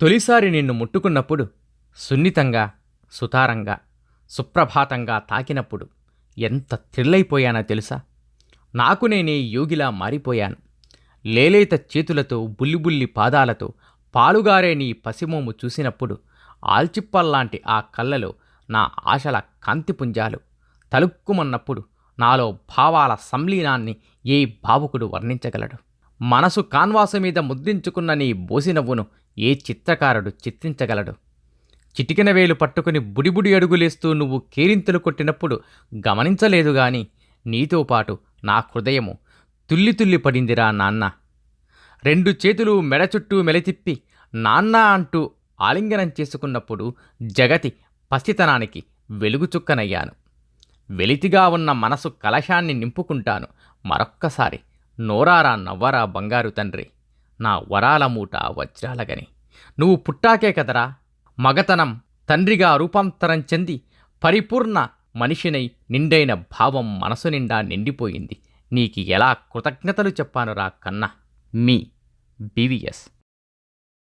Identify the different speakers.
Speaker 1: తొలిసారి నిన్ను ముట్టుకున్నప్పుడు సున్నితంగా సుతారంగా సుప్రభాతంగా తాకినప్పుడు ఎంత థ్రిల్లైపోయానో తెలుసా? నాకు నేనే యోగిలా మారిపోయాను. లేలేత చేతులతో బుల్లిబుల్లి పాదాలతో పాలుగారే నీ పసిమోము చూసినప్పుడు ఆల్చిప్పల్లాంటి ఆ కళ్ళలో నా ఆశల కాంతిపుంజాలు తలుక్కుమన్నప్పుడు నాలో భావాల సంలీనాన్ని ఏ భావుకుడు వర్ణించగలడు? మనసు కాన్వాసు మీద ముద్రించుకున్న నీ బోసినవ్వును ఏ చిత్రకారుడు చిత్రించగలడు? చిటికిన వేలు పట్టుకుని బుడిబుడి అడుగులేస్తూ నువ్వు కేరింతలు కొట్టినప్పుడు గమనించలేదు గాని నీతో పాటు నా హృదయము తుల్లి తుల్లి పడిందిరా నాన్న. రెండు చేతులు మెడ చుట్టూ మెలితిప్పి నాన్న అంటూ ఆలింగనం చేసుకున్నప్పుడు జగతి పసితనానికి వెలుగు చుక్కనయ్యాను. వెలితిగా ఉన్న మనసు కలశాన్ని నింపుకుంటాను. మరొక్కసారి నోరారా నవ్వరా బంగారు తండ్రి. నా వరాల మూట వజ్రాలగని. నువ్వు పుట్టాకే కదరా. మగతనం తండ్రిగా రూపాంతరం చెంది పరిపూర్ణ మనిషినై నిండైన భావం మనసు నిండా నిండిపోయింది. నీకు ఎలా కృతజ్ఞతలు చెప్పానురా కన్నా? మీ బీవీఎస్